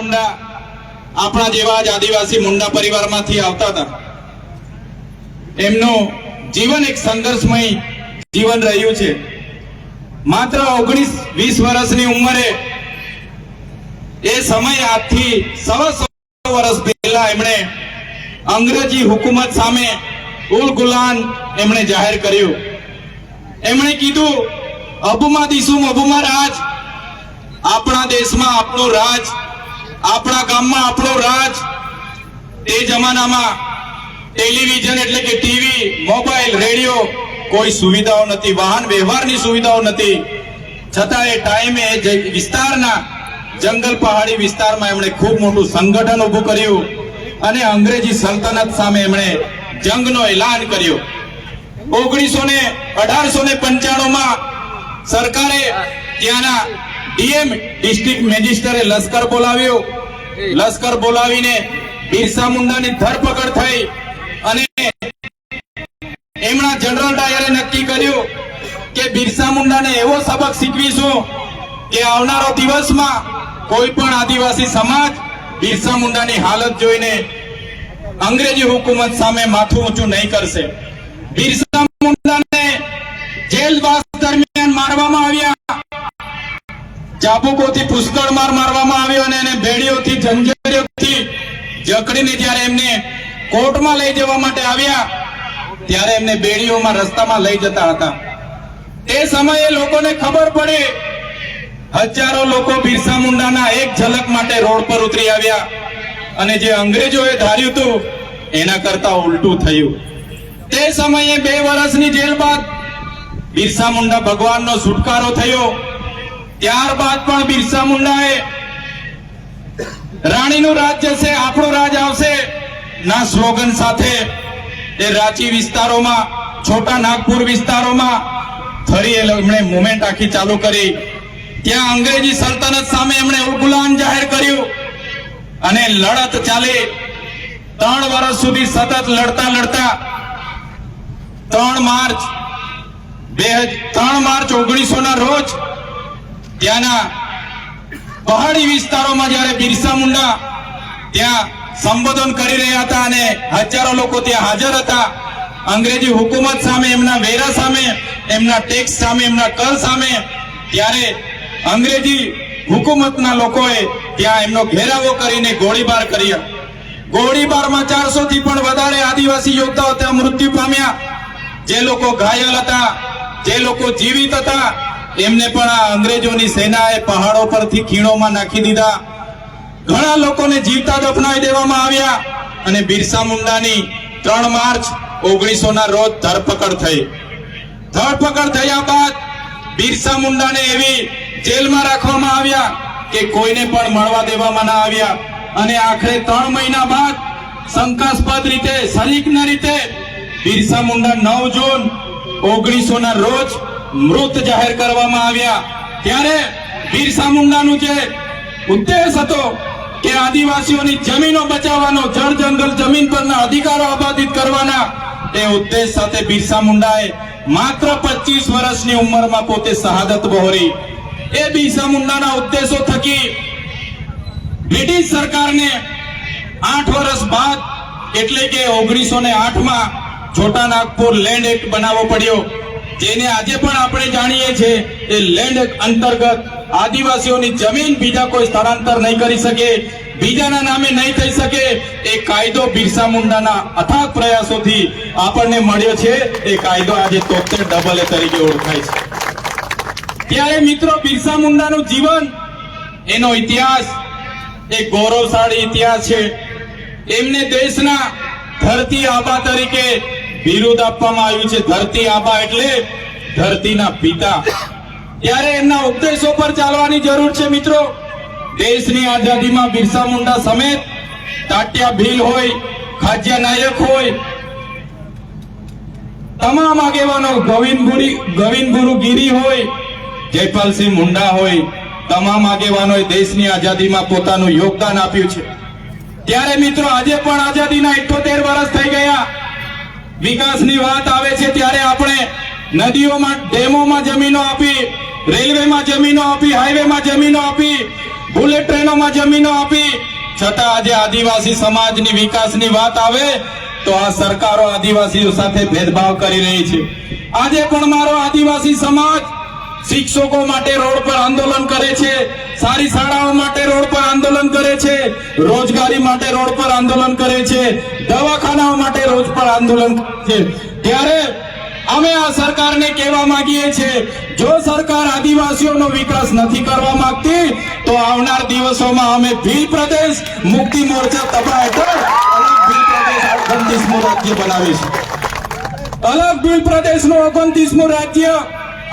મુંડા આપણા જેવા જ આદિવાસી મુંડા પરિવારમાંથી આવતા હતા. એમનું જીવન એક સંઘર્ષમય જીવન રહ્યું છે. માત્ર ઓગણીસ વીસ વર્ષની ઉંમરે એ સમય આજથી સવા સો વર્ષ પહેલા એમણે અંગ્રેજી હુકુમત સામે ઉલ ગુલાન એમણે જાહેર કર્યું. એમણે કીધું, અબુમા દીસુમ, અબુમા રાજ. આપણા દેશમાં આપણું રાજ આપણા ગામમાં આપણો રાજ તે જમાનામાં ટેલિવિઝન એટલે કે ટીવી, મોબાઈલ, રેડિયો કોઈ સુવિધાઓ નથી, વાહન વ્યવહારની સુવિધાઓ નથી. છતાં એ ટાઈમે એ વિસ્તારના જંગલ પહાડી વિસ્તારમાં એમણે ખૂબ મોટું સંગઠન ઊભું કર્યું અને અંગ્રેજી સલ્તનત સામે એમણે જંગનો એલાન કર્યો. ઓગણીસો ને અઢારસો ને પંચાણું માં સરકારે ત્યાંના ડીએમ ડિસ્ટ્રિક્ટ મેજિસ્ટરે લશ્કર બોલાવ્યો. લશ્કર બોલાવીને બિરસા મુંડાની ધરપકડ થઈ અને એમના જનરલ ડાયરે નક્કી કર્યું કે બિરસા મુંડાને એવો સબક શીખવીશું કે આવનારો દિવસમાં કોઈ પણ આદિવાસી સમાજ બિરસા મુંડાની હાલત જોઈને અંગ્રેજી હુકુમત સામે માથું ઊંચું નહીં કરશે. બિરસા મુંડાને જેલવાસ ચાબુકોથી પુષ્કળ માર મારવામાં આવ્યો અને એને બેડીઓથી જંજરીઓથી જકડીને જ્યારે એમને કોર્ટમાં લઈ જવા માટે આવ્યા, ત્યારે એમને બેડીઓમાં રસ્તામાં લઈ જતા હતા. તે સમયે લોકોને ખબર પડી, હજારો લોકો બિરસા મુંડાના એક ઝલક માટે રોડ પર ઉતરી આવ્યા અને જે અંગ્રેજોએ ધાર્યું હતું, એના કરતા ઉલટું થયું. તે સમયે બે વર્ષની જેલ બાદ બિરસા મુંડા ભગવાનનો છુટકારો થયો. ત્યારબાદ પણ બિરસા મુંડાએ રાણીનું રાજ્ય છે, આપણું રાજ આવશે. ના સ્લોગન સાથે એ રાંચી વિસ્તારોમાં, છોટા નાગપુર વિસ્તારોમાં ફરી એમણે મુવમેન્ટ આખી ચાલુ કરી. ત્યાં અંગ્રેજી સલ્તનત સામે એમણે ઉલગુલાન જાહેર કર્યું અને લડત ચાલી. ત્રણ વર્ષ સુધી સતત લડતા લડતા ત્રણ માર્ચ બે ત્રણ માર્ચ ઓગણીસો ના રોજ ત્યાંના પહાડી વિસ્તારોમાં જ્યારે બિરસા મુંડા ત્યાં સંબોધન કરી રહ્યા હતા અને હજારો લોકો ત્યાં હાજર હતા, અંગ્રેજી હુકુમત સામે, એમના વેરા સામે, એમના ટેક્સ સામે, એમના કર સામે, ત્યારે અંગ્રેજી હુકુમતના લોકોએ ત્યાં એમનો ઘેરાવો કરીને ગોળીબાર કર્યા. ગોળીબારમાં ચારસો થી પણ વધારે આદિવાસી યોદ્ધાઓ ત્યાં મૃત્યુ પામ્યા. જે લોકો ઘાયલ હતા, જે લોકો જીવિત હતા એમને પણ આ અંગ્રેજોની સેનાએ પહાડો પરથી ખીણોમાં નાખી દીધા. ઘણા લોકોને જીવતા દફનાવી દેવામાં આવ્યા અને બિરસા મુંડાની ત્રણ માર્ચ ઓગણીસો ના રોજ ધરપકડ થઈ. ધરપકડ થયા બાદ બિરસા મુંડાને એવી જેલમાં રાખવામાં આવ્યા કે કોઈને પણ મળવા દેવામાં ના આવ્યા. અને આખરે ત્રણ મહિના બાદ શંકાસ્પદ રીતે, શરીકના રીતે બિરસા મુંડા નવ જૂન ઓગણીસો ના રોજ મૃત જાહેર કરવામાં આવ્યા. ત્યારે બિરસા મુંડાનું જે ઉદ્દેશ હતો કે આદિવાસીઓની જમીનો બચાવવાનો, જળ જંગલ જમીન પરના અધિકારો અબાધિત કરવાના, એ ઉદ્દેશ સાથે બિરસા મુંડાએ માત્ર 25 વર્ષની ઉંમરમાં પોતે શહાદત વહોરી એ બિરસા મુંડાના ઉદ્દેશો થકી બ્રિટિશ સરકારને આઠ વર્ષ બાદ, એટલે કે ઓગણીસો ને આઠમાં છોટા નાગપુર લેન્ડ એક્ટ બનાવવો પડ્યો. જેને આજે પણ આપણે જાણીએ છીએ, એ લેન્ડ અંતર્ગત આદિવાસીઓની જમીન બીજા કોઈ સ્થળાંતર નહીં કરી શકે, બીજાના નામે નહીં થઈ શકે. એ કાયદો બિરસા મુંડાના અથાગ પ્રયાસોથી આપણને મળ્યો છે. એ કાયદો આજે તોતેર ડબલ એ તરીકે ઓળખાય છે. ત્યારે મિત્રો, બિરસા મુંડાનું જીવન, એનો ઇતિહાસ, એ ગૌરવશાળી ઇતિહાસ છે. એમને દેશના ધરતી આબા તરીકે બિરુદ આપવામાં આવ્યું છે. ધરતી આબા એટલે ધરતીના પિતા. ત્યારે એમના ઉપદેશો પર ચાલવાની જરૂર છે મિત્રો. દેશની આઝાદીમાં બિરસા મુંડા સમેત તાટિયા ભીલ હોય, ખાજ્યા નાયક હોય, તમામ આગેવાનો ગોવિંદગુરી ગોવિંદગુરુ ગોવિંદ ગુરુ હોય, જયપાલસિંહ મુંડા હોય, તમામ આગેવાનોએ દેશની આઝાદીમાં પોતાનું યોગદાન આપ્યું છે. ત્યારે મિત્રો આજે પણ આઝાદીના 78 વર્ષ થઈ ગયા. વિકાસની વાત આવે છે ત્યારે આપણે નદીઓમાં, ડેમોમાં જમીનો આપી, રેલવેમાં જમીનો આપી, હાઈવેમાં જમીનો આપી, બુલેટ ટ્રેનોમાં જમીનો આપી. છતાં આજે આદિવાસી સમાજની વિકાસની વાત આવે તો આ સરકારો આદિવાસીઓ સાથે ભેદભાવ કરી રહી છે. આજે પણ મારો આદિવાસી સમાજ શિક્ષકો માટે રોડ પર આંદોલન કરે છે. સારી શાળાઓ માટે છે રોજગારી માટે રોડ પર આંદોલન કરે છે દવાખાના માટે રોજ પર આંદોલન કરે છે. ત્યારે અમે આ સરકારને કહેવા માંગીએ છીએ, જો સરકાર આદિવાસીઓનો વિકાસ નથી કરવા માંગતી, તો આવનાર દિવસોમાં અમે ભીલ પ્રદેશ મુક્તિ મોરચા તબા હેઠળ અલગ ભીલ પ્રદેશ ઓગણત્રીસમું રાજ્ય બનાવીશું. અલગ ભીલ પ્રદેશનું ઓગણત્રીસમું રાજ્ય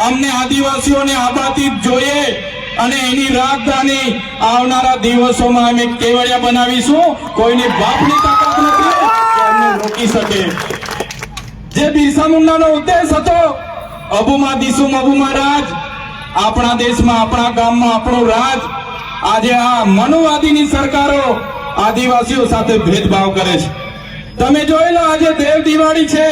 અમને આદિવાસીઓને આબાદી જોઈએ. અને એની રાજધાની આવનારા દિવસોમાં અમે કેવડિયા બનાવીશું. કોઈની બાપની તાકાત નથી અમને રોકી શકે. જે બિરસા મુંડાનો ઉદ્દેશ હતો, અબુમાં દીસુમ અબુમા રાજ આપણા દેશમાં, આપણા ગામમાં, આપણો રાજ, આજે આ મનુવાદીની સરકારો આદિવાસીઓ સાથે ભેદભાવ કરે છે. તમે જોઈ લો, આજે દેવ દિવાળી છે.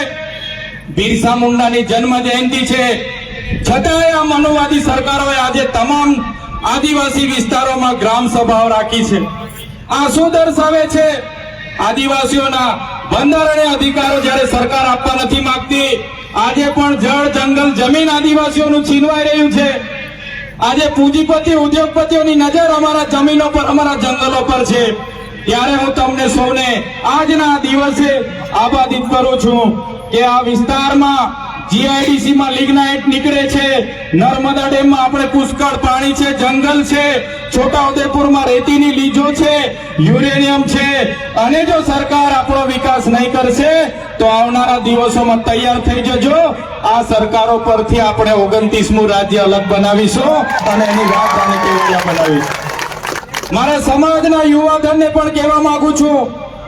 બિરસા મુંડાની જન્મ જયંતિ છે. છતાંય આ મનુવાદી સરકારોએ આજે તમામ આદિવાસી વિસ્તારોમાં ગ્રામ સભાઓ રાખી છે. આ શું દર્શાવે છે? આદિવાસીઓના બંધારણીય અધિકારો જ્યારે સરકાર આપવા નથી માંગતી, આજે પણ જળ, જંગલ, જમીન આદિવાસીઓનું છીનવાઈ રહ્યું છે. આજે પૂંજીપતિ, ઉદ્યોગપતિઓની નજર અમારા જમીનો પર, અમારા જંગલો પર છે. ત્યારે હું તમને સૌને આજના દિવસે આબાદિત કરું છું કે આ વિસ્તારમાં જીઆઈડીસી માં લિગ્નાઇટ નીકળે છે. નર્મદા ડેમમાં આપણે પુષ્કળ પાણી છે, જંગલ છે. છોટાઉદેપુરમાં રેતીની લીજો છે, યુરેનિયમ છે. અને જો સરકાર આપણો વિકાસ નહીં કરશે, તો આવનારા દિવસોમાં તૈયાર થઈ જજો. આ સરકારો પરથી આપણે ઓગણત્રીસમું રાજ્ય અલગ બનાવીશું અને એની રાજધાની કેવડિયા બનાવીશું. મારા સમાજના યુવાધનને પણ કહેવા માંગુ છું,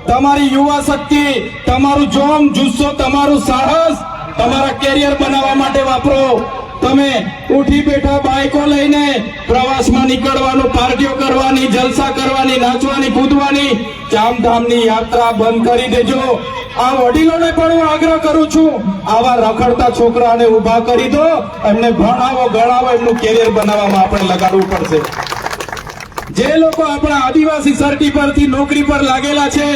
તમારી યુવા શક્તિ તમારું જોમ, જુસ્સો, તમારું સાહસ તમારા કેરિયર બનાવવા માટે વાપરો. તમે ઉઠી બેઠા બાઇકો લઈને પ્રવાસમાં નીકળવાનું, પાર્ટીઓ કરવાની, જલસા કરવાની, નાચવાની, કૂદવાની ચામધામની યાત્રા બંધ કરી દેજો. આ વડીલોને પણ હું આગ્રહ કરું છું, આવા રખડતા છોકરાને ઊભા કરી દો. એમને ભણાવો, ગણાવો, એમનું કેરિયર બનાવવામાં આપણે લગાડવું પડશે. જે લોકો આપણા આદિવાસી સર્ટી પરથી નોકરી પર લાગેલા છે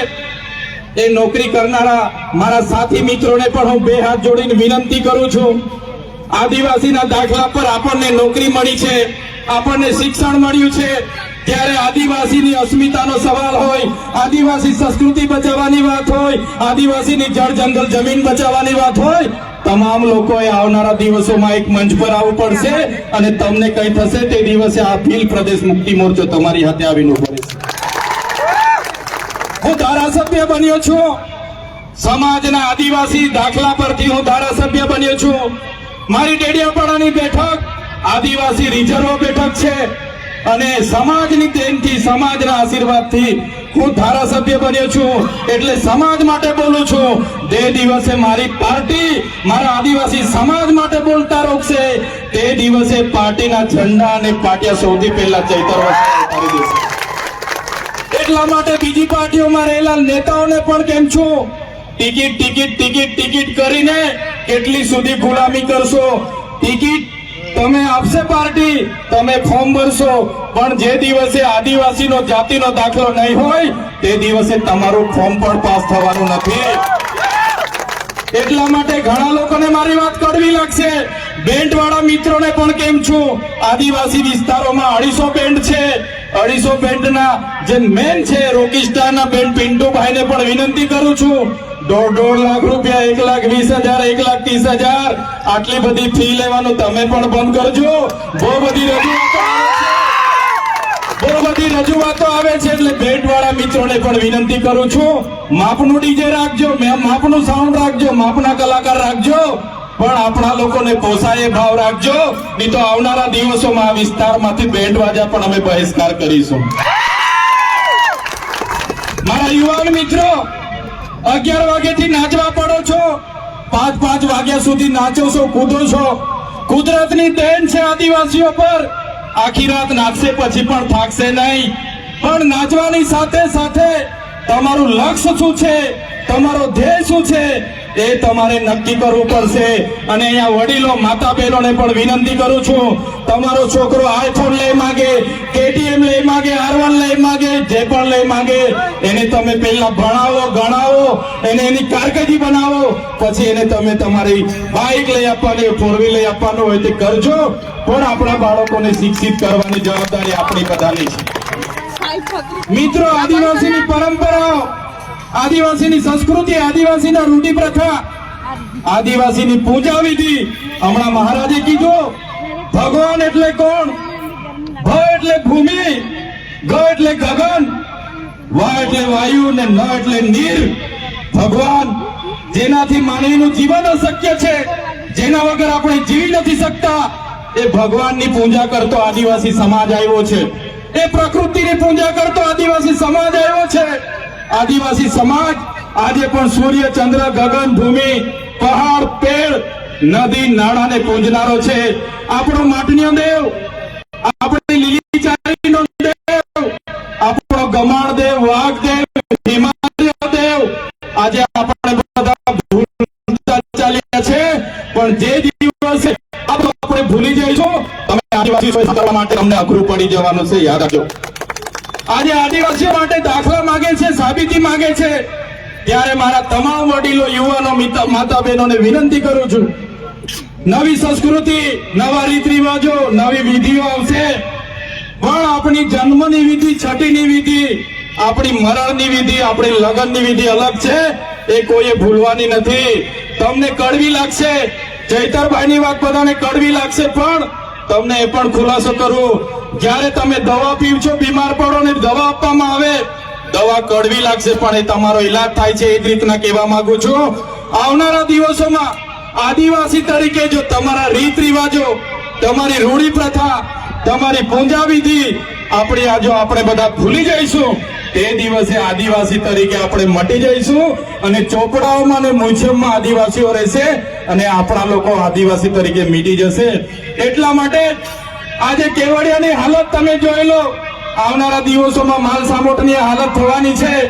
એ નોકરી કરનારા મારા સાથી મિત્રોને પણ હું બે હાથ જોડીને વિનંતી કરું છું. આદિવાસીના દાખલા પર આપણને નોકરી મળી છે, આપણને શિક્ષણ મળ્યું છે. ત્યારે આદિવાસીની અસ્મિતાનો સવાલ હોય, આદિવાસી સંસ્કૃતિ બચાવવાની વાત હોય, આદિવાસીની જળ જંગલ જમીન બચાવવાની વાત હોય, તમામ લોકોએ આવનારા દિવસોમાં એક મંચ પર આવવું પડશે અને તમને કઈ થશે તે દિવસે આ ભીલ પ્રદેશ મુક્તિ મોરચો તમારી હાથે આવીને ઊભો રહેશે. ધારાસભ્ય બન્યો છું. સમાજના આદિવાસી દાખલા પરથી હું ધારાસભ્ય બન્યો છું. મારી ડેડિયાપાડાની બેઠક આદિવાસી રિઝર્વ બેઠક છે અને સમાજની દેનથી સમાજના આશીર્વાદથી હું ધારાસભ્ય બન્યો છું. એટલે સમાજ માટે બોલું છું. તે દિવસે મારી પાર્ટી મારા આદિવાસી સમાજ માટે બોલતા રોકશે. તે દિવસે પાર્ટીના ઝંડા અને પાટિયા સૌથી પહેલા ચૈતર ઉતારી દેશે. એટલા માટે બીજી પાર્ટીઓમાં રહેલા નેતાઓને પણ કેમ છો? ટિકિટ ટિકિટ ટિકિટ ટિકિટ કરીને કેટલી સુધી ગુલામી કરશો? ટિકિટ તમે આપશે પાર્ટી, તમે ફોર્મ ભરશો, પણ જે દિવસે આદિવાસીનો, જાતિનો દાખલો નહીં હોય, તે દિવસે તમારું ફોર્મ પણ પાસ થવાનું નથી. એટલા માટે ઘણા લોકોને મારી વાત કડવી લાગશે. બેન્ડ વાળા મિત્રોને પણ કેમ છું? આદિવાસી વિસ્તારોમાં અઢીસો બેન્ડ છે. અઢીસો બેન્ડ ના જે મેન છે રોકીસ્ટાર ના બેન્ડ પિન્ટુભાઈ ને પણ વિનંતી કરું છું. દોઢ દોઢ લાખ રૂપિયા, એક લાખ વીસ હજાર, એક લાખ ત્રીસ હજાર. આટલી બધી ફી લેવાનું તમે પણ બંધ કરજો. બહુ બધી રજૂઆતો. બહુ બધી રજૂઆતો આવે છે એટલે ભેટ વાળા મિત્રોને પણ વિનંતી કરું છું. માપનું ડીજે રાખજો, મેં માપનું સાઉન્ડ રાખજો, માપના કલાકાર રાખજો. પણ આપણા લોકોને પોસાય ભાવ રાખજો. નહીં તો આવનારા દિવસોમાં આ વિસ્તારમાંથી બેન્ડ વાજા પણ અમે બહિષ્કાર કરીશું. મારા યુવાન મિત્રો, અગિયાર વાગ્યાથી નાચવા પડો છો. પાંચ પાંચ વાગ્યા સુધી નાચો છો, કૂદો છો. કુદરતની દેન છે આદિવાસીઓ પર. આખી રાત નાચશે પછી પણ થાકશે નહીં. પણ નાચવાની સાથે સાથે તમારું લક્ષ્ય શું છે? તમારો ધ્યેય શું છે? એ તમારે નક્કી કરવું પડશે. અને અહીંયા વડીલો માતા બહેનોને પણ વિનંતી કરું છું. તમારો છોકરો આઈફોન લઈ માંગે કેટીએમ લઈ માંગે આર લઈ માંગે જે પણ લઈ માંગે એને તમે પહેલા ભણાવો ગણાવો એને એની કારકિર્દી બનાવો પછી એને તમે તમારી બાઇક લઈ આપવાની ફોર વ્હીલ લઈ આપવાનું હોય તે કરજો. પણ આપણા બાળકોને શિક્ષિત કરવાની જવાબદારી આપણી બધાની છે. મિત્રો આદિવાસીની પરંપરાઓ આદિવાસીની સંસ્કૃતિ, આદિવાસીના રૂઢિ પ્રથા. આદિવાસીની પૂજા વિધિ. હમણાં મહારાજે કીધું, ભગવાન એટલે કોણ? ભ એટલે ભૂમિ, ગ એટલે ગગન, વા એટલે વાયુ ને ન એટલે નીર. ભગવાન, જેનાથી માનવીનું જીવન અશક્ય છે, જેના વગર આપણે જીવી નથી શકતા, એ ભગવાનની પૂજા કરતો આદિવાસી સમાજ આવ્યો છે. એ પ્રકૃતિની પૂજા કરતો આદિવાસી સમાજ આવ્યો છે. આદિવાસી સમાજ આજે પણ સૂર્ય, ચંદ્ર, ગગન, ભૂમિ, પહાડ, પેડ, નદી નાળાને પૂંજનારો છે. આપણો માટનીય દેવ, આપણી લીલી દેવ, આપણો ગમાણ દેવ, વાઘ દેવ દેવ. આજે આપણે બધા ચાલ્યા છે, પણ જે દિવસે આપણે ભૂલી જઈશું તમે આદિવાસી કરવા માટે તમને અઘરું પડી જવાનું છે. યાદ રાખજો. આજે આદિવાસીઓ માટે દાખલા માંગે છે, સાબિતી માંગે છે. ત્યારે મારા તમામ વડીલો, યુવાનો, માતા બહેનોને વિનંતી કરું છું. નવી સંસ્કૃતિ, નવા રીત રિવાજો નવી વિધિઓ આવશે. પણ આપણી જન્મની વિધિ છઠ્ઠીની વિધિ, આપણી મરણની વિધિ, આપણી લગ્નની વિધિ અલગ છે. એ કોઈએ ભૂલવાની નથી. તમને કડવી લાગશે. ચૈતરભાઈની વાત બધાને કડવી લાગશે, પણ તમને એ પણ ખુલાસો કરું. જ્યારે તમે દવા પીવશો, બીમાર પડો ને દવા આપવામાં આવે, દવા કડવી લાગશે, પણ એ તમારો ઈલાજ થાય છે, એ રીતના કહેવા માંગુ છું. આવનારા દિવસોમાં આદિવાસી તરીકે જો તમારા રીત રિવાજો તમારી રૂઢી પ્રથા તમારી પૂજા વિધિ આપણી આ જો આપણે બધા ભૂલી જઈશું, તે દિવસે આદિવાસી તરીકે આપણે મટી જઈશું અને ચોપડાઓમાં અને મ્યુઝિયમમાં આદિવાસીઓ રહેશે અને આપણા લોકો આદિવાસી તરીકે મીટી જશે. એટલા માટે આજે કેવડિયાની હાલત તમે જોઈ લો. આવનારા દિવસોમાં માલ સામોટની હાલત થવાની છે.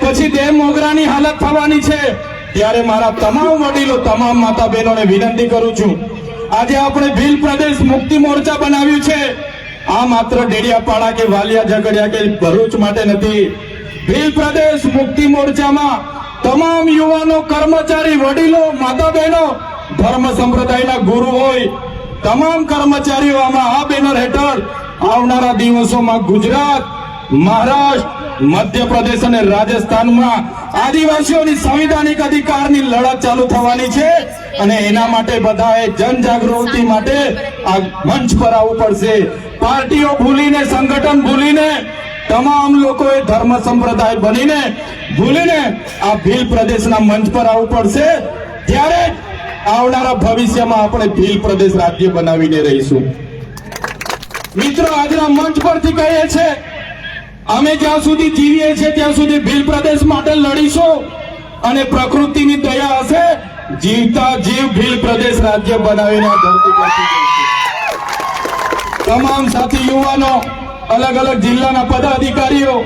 પછી દેવ મોગરાની હાલત થવાની છે. ત્યારે મારા તમામ વડીલો, તમામ માતા બહેનોને વિનંતી કરું છું. આજે આપણે ભીલ પ્રદેશ મુક્તિ મોરચા બનાવ્યું છે. આ માત્ર ડેડિયાપાડા કે વાલિયા ઝઘડિયા કે ભરૂચ માટે નથી. ભીલ પ્રદેશ મુક્તિ મોરચામાં તમામ યુવાનો, કર્મચારી, વડીલો માતા બહેનો ધર્મ સંપ્રદાયના ગુરુ હોય. તમામ કર્મચારીઓ આમાં આ બેનર હેઠળ આવનારા દિવસોમાં ગુજરાત, મહારાષ્ટ્ર, મધ્યપ્રદેશ અને રાજસ્થાનમાં આદિવાસીઓની સંવિધાનિક અધિકારની લડત ચાલુ થવાની છે અને એના માટે બધાએ જનજાગૃતિ માટે આ મંચ પર આવવું પડશે. પાર્ટીઓ ભૂલીને, સંગઠન ભૂલીને, તમામ લોકોએ ધર્મ સંપ્રદાય બનીને ભૂલીને આ ભીલ પ્રદેશના મંચ પર આવવું પડશે. ત્યારે આવનારા ભવિષ્યમાં આપણે ભીલ પ્રદેશ રાજ્ય બનાવીને રહીશું. મિત્રો, આજના મંચ પરથી કહીએ છે, અમે જ્યાં સુધી જીવીએ છીએ ત્યાં સુધી ભીલ પ્રદેશ માટે લડીશું અને પ્રકૃતિની દયા હશે, જીવતા જીવ ભીલ પ્રદેશ રાજ્ય બનાવીને ધરતી તમામ સાથી યુવાનો, અલગ અલગ જિલ્લાના પદાધિકારીઓ,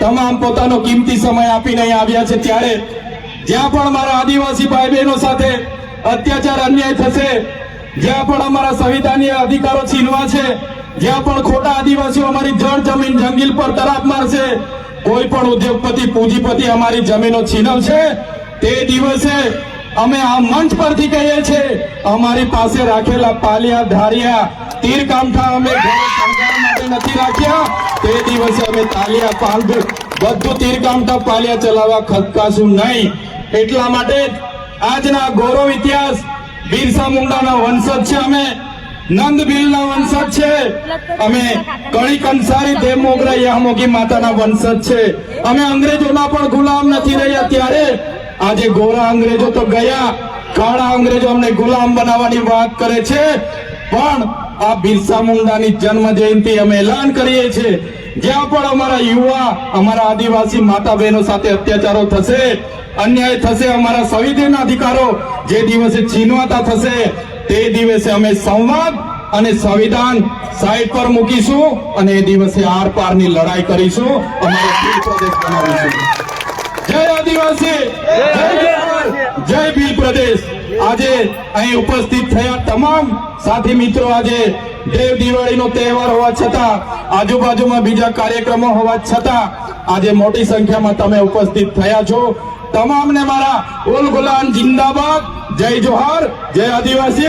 તમામ પોતાનો કિંમતી સમય આપીને આવ્યા છે ત્યારે, જ્યાં પણ મારા આદિવાસી ભાઈ બહેનો સાથે અત્યાચાર અન્યાય થશે. જ્યાં પણ અમારા સંવિધાનીય અધિકારો છીનવા છે, જ્યાં પણ ખોટા આદિવાસીઓ અમારી જળ જમીન જંગીલ પર તરાપ મારશે, કોઈ પણ ઉદ્યોગપતિ, પૂંજીપતિ અમારી જમીનો છીનવશે. તે દિવસે અમે આ મંચ પરથી કહીએ છીએ, અમારી પાસે રાખેલા પાલિયા, ધારિયા તીર કામઠા અમે માટે નથી રાખ્યા. તે દિવસે અમે તાલિયા પાલ બધું તીર કામઠા પાલિયા ચલાવવા ખતકાશું નહીં. એટલા માટે આજના ગૌરવ ઇતિહાસ બિરસા મુંડાના વંશજ છે. અમે નંદ ભીલના વંશજ છે. અમે કણી કંસારી દેવ મોગરા યામોગી માતાના વંશજ છે. અમે અંગ્રેજોના પણ ગુલામ નથી રહ્યા. ત્યારે આજે ગોરા અંગ્રેજો તો ગયા. કાળા અંગ્રેજો અમને ગુલામ બનાવવાની વાત કરે છે. પણ આ બિરસા મુંડાની જન્મ જયંતિ અમે એલાન કરીએ છીએ. જ્યાં પણ અમારા યુવા, અમારા આદિવાસી માતા બહેનો સાથે અત્યાચારો થશે અન્યાય થશે અમારા સંવિધાન અધિકારો. જે દિવસે છીનવાતા થશે તે દિવસે અમે સંવાદ અને સંવિધાન સાઈડ પર મૂકીશું અને એ દિવસે આર પારની લડાઈ કરીશું. અમારો પ્રદેશ બનાવીશું. જય આદિવાસી! જય ભીલ પ્રદેશ! આજે અહીં ઉપસ્થિત થયા તમામ સાથી મિત્રો આજે દેવ દિવાળીનો તહેવાર હોવા છતાં આજુબાજુમાં બીજા કાર્યક્રમો હોવા છતાં આજે મોટી સંખ્યામાં તમે ઉપસ્થિત થયા છો. તમામને મારા ઉલ ગુલામ જિંદાબાદ. જય જોહાર જય આદિવાસી.